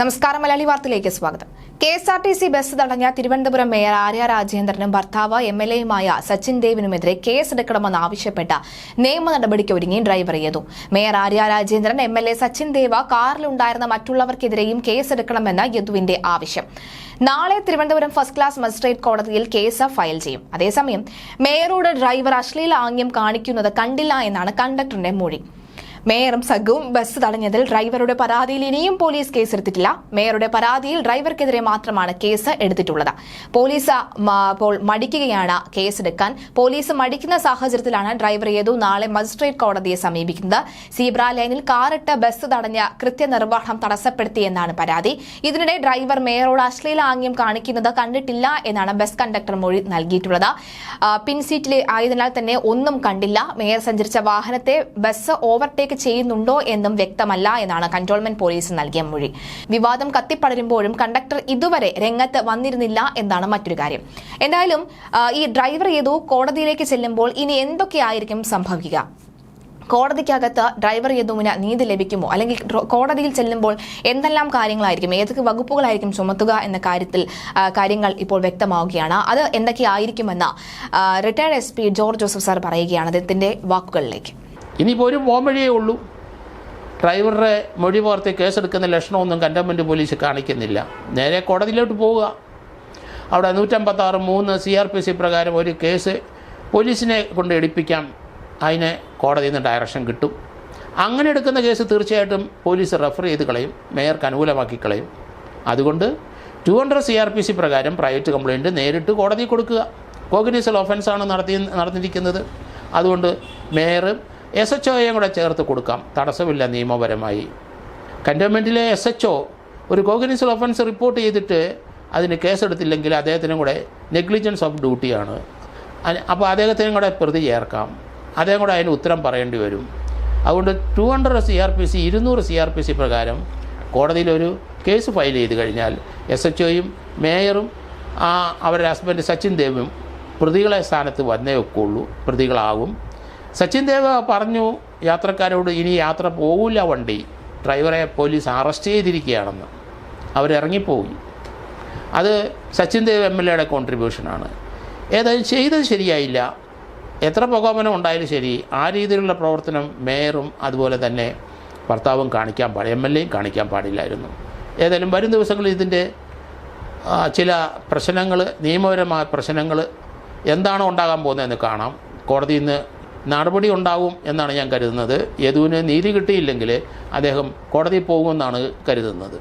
നമസ്കാരം മലയാളി വാർത്തയിലേക്ക് സ്വാഗതം. K S R T C bus തടഞ്ഞ തിരുവനന്തപുരം മേയർ ആര്യ രാജേന്ദ്രനും ഭർത്താവ് എം എൽ എയുമായ സച്ചിൻ ദേവിനുമെതിരെ കേസെടുക്കണമെന്ന് ആവശ്യപ്പെട്ട നിയമ നടപടിക്ക് ഒരുങ്ങി ഡ്രൈവർ ചെയ്തു mayor Arya Rajendran M L A Sachin Dev കാറിലുണ്ടായിരുന്ന മറ്റുള്ളവർക്കെതിരെയും കേസെടുക്കണമെന്ന് യദുവിന്റെ ആവശ്യം. നാളെ തിരുവനന്തപുരം ഫസ്റ്റ് ക്ലാസ് മജിസ്ട്രേറ്റ് കോടതിയിൽ കേസ് ഫയൽ ചെയ്യും. അതേസമയം മേയറോട് ഡ്രൈവർ അശ്ലീല ആംഗ്യം കാണിക്കുന്നത് കണ്ടില്ല എന്നാണ് കണ്ടക്ടറിന്റെ മൊഴി. മേയറും സഖുവും ബസ് തടഞ്ഞതിൽ ഡ്രൈവറുടെ പരാതിയിൽ ഇനിയും പോലീസ് കേസെടുത്തിട്ടില്ല. മേയറുടെ പരാതിയിൽ ഡ്രൈവർക്കെതിരെ മാത്രമാണ് കേസ് എടുത്തിട്ടുള്ളത്. പോലീസ് അപ്പോൾ മടിക്കുകയാണ് കേസെടുക്കാൻ. പോലീസ് മടിക്കുന്ന സാഹചര്യത്തിലാണ് ഡ്രൈവർ ഏതു നാളെ മജിസ്ട്രേറ്റ് കോടതിയെ സമീപിക്കുന്നത്. സീബ്ര ലൈനിൽ കാറിട്ട് ബസ് തടഞ്ഞ കൃത്യനിർവഹണം തടസ്സപ്പെടുത്തിയെന്നാണ് പരാതി. ഇതിനിടെ ഡ്രൈവർ മേയറോട് അശ്ലീല ആംഗ്യം കാണിക്കുന്നത് കണ്ടിട്ടില്ല എന്നാണ് ബസ് കണ്ടക്ടർ മൊഴി നൽകിയിട്ടുള്ളത്. പിൻസീറ്റിൽ ആയതിനാൽ തന്നെ ഒന്നും കണ്ടില്ല. മേയർ സഞ്ചരിച്ച വാഹനത്തെ ബസ് ഓവർടേക്ക് ചെയ്യുന്നുണ്ടോ എന്നും വ്യക്തമല്ല എന്നാണ് കൺട്രോൾമെന്റ് പോലീസ് നൽകിയ മൊഴി. വിവാദം കത്തിപ്പടരുമ്പോഴും കണ്ടക്ടർ ഇതുവരെ രംഗത്ത് വന്നിരുന്നില്ല എന്നാണ് മറ്റൊരു കാര്യം. എന്തായാലും ഈ ഡ്രൈവർ ഏതോ കോടതിയിലേക്ക് ചെല്ലുമ്പോൾ ഇനി എന്തൊക്കെയായിരിക്കും സംഭവിക്കുക? കോടതിക്കകത്ത് ഡ്രൈവർ യദുവിന് നീതി ലഭിക്കുമോ? അല്ലെങ്കിൽ കോടതിയിൽ ചെല്ലുമ്പോൾ എന്തെല്ലാം കാര്യങ്ങളായിരിക്കും? ഏതൊക്കെ വകുപ്പുകളായിരിക്കും ചുമത്തുക എന്ന കാര്യത്തിൽ കാര്യങ്ങൾ ഇപ്പോൾ വ്യക്തമാവുകയാണ്. അത് എന്തൊക്കെയായിരിക്കുമെന്ന് retired S P George Joseph sir പറയുകയാണ് അദ്ദേഹത്തിന്റെ വാക്കുകളിലേക്ക്. ഇനിയിപ്പോൾ ഒരു പോംവഴിയേ ഉള്ളൂ. ഡ്രൈവറുടെ മൊഴി പകർത്തി കേസെടുക്കുന്ന ലക്ഷണമൊന്നും കന്റോൺമെന്റ് പോലീസ് കാണിക്കുന്നില്ല. നേരെ കോടതിയിലോട്ട് പോവുക. അവിടെ നൂറ്റമ്പത്താറ് മൂന്ന് സി ആർ പി സി പ്രകാരം ഒരു കേസ് പോലീസിനെ കൊണ്ട് എടുപ്പിക്കാം. അതിന് കോടതിയിൽ നിന്ന് ഡയറക്ഷൻ കിട്ടും. അങ്ങനെ എടുക്കുന്ന കേസ് തീർച്ചയായിട്ടും പോലീസ് റെഫർ ചെയ്ത് കളയും. മേയർക്ക് അനുകൂലമാക്കി കളയും. അതുകൊണ്ട് two hundred C R P C പ്രകാരം പ്രൈവറ്റ് കംപ്ലയിന്റ് നേരിട്ട് കോടതി കൊടുക്കുക. കോഗ്നീസൽ ഒഫൻസാണ് നടത്തി നടന്നിരിക്കുന്നത്. അതുകൊണ്ട് മേയറും എസ് എച്ച് ഒയും കൂടെ ചേർത്ത് കൊടുക്കാം. തടസ്സമില്ല നിയമപരമായി. കന്റോൺമെന്റിലെ എസ് എച്ച് ഒ ഒരു കോഗ്നിസൽ ഒഫൻസ് റിപ്പോർട്ട് ചെയ്തിട്ട് അതിന് കേസെടുത്തില്ലെങ്കിൽ അദ്ദേഹത്തിനും കൂടെ നെഗ്ലിജൻസ് ഓഫ് ഡ്യൂട്ടിയാണ് അപ്പോൾ അദ്ദേഹത്തിനും കൂടെ പ്രതി ചേർക്കാം. അദ്ദേഹം കൂടെ അതിന് ഉത്തരം പറയേണ്ടി വരും. അതുകൊണ്ട് two hundred C R P C ഇരുന്നൂറ് സി ആർ പി സി പ്രകാരം കോടതിയിലൊരു കേസ് ഫയൽ ചെയ്ത് കഴിഞ്ഞാൽ എസ് എച്ച് ഒയും മേയറും അവരുടെ ഹസ്ബൻഡ് സച്ചിൻ ദേവും പ്രതികളെ സ്ഥാനത്ത് വന്നേ ഒക്കുള്ളൂ. പ്രതികളാകും. സച്ചിൻ ദേവ പറഞ്ഞു യാത്രക്കാരോട് ഇനി യാത്ര പോകില്ല വണ്ടി. ഡ്രൈവറെ പോലീസ് അറസ്റ്റ് ചെയ്തിരിക്കുകയാണെന്ന്. അവരിറങ്ങിപ്പോയി അത് സച്ചിൻ ദേവ് എം എൽ എയുടെ കോൺട്രിബ്യൂഷനാണ് ഏതായാലും ചെയ്തത് ശരിയായില്ല. എത്ര പ്രകോപനം ഉണ്ടായാലും ശരി ആ രീതിയിലുള്ള പ്രവർത്തനം മേയറും അതുപോലെ തന്നെ ഭർത്താവും കാണിക്കാൻ പാടില്ല എം എൽ എയും കാണിക്കാൻ പാടില്ലായിരുന്നു. ഏതായാലും വരും ദിവസങ്ങളിൽ ഇതിന്റെ ചില പ്രശ്നങ്ങൾ നിയമപരമായ പ്രശ്നങ്ങൾ എന്താണോ ഉണ്ടാകാൻ പോകുന്നതെന്ന് കാണാം. കോടതിയിൽ നിന്ന് നടപടി ഉണ്ടാവും എന്നാണ് ഞാൻ കരുതുന്നത്. യദുവിന് നീതി കിട്ടിയില്ലെങ്കിൽ അദ്ദേഹം കോടതിയിൽ പോകുമെന്നാണ് കരുതുന്നത്.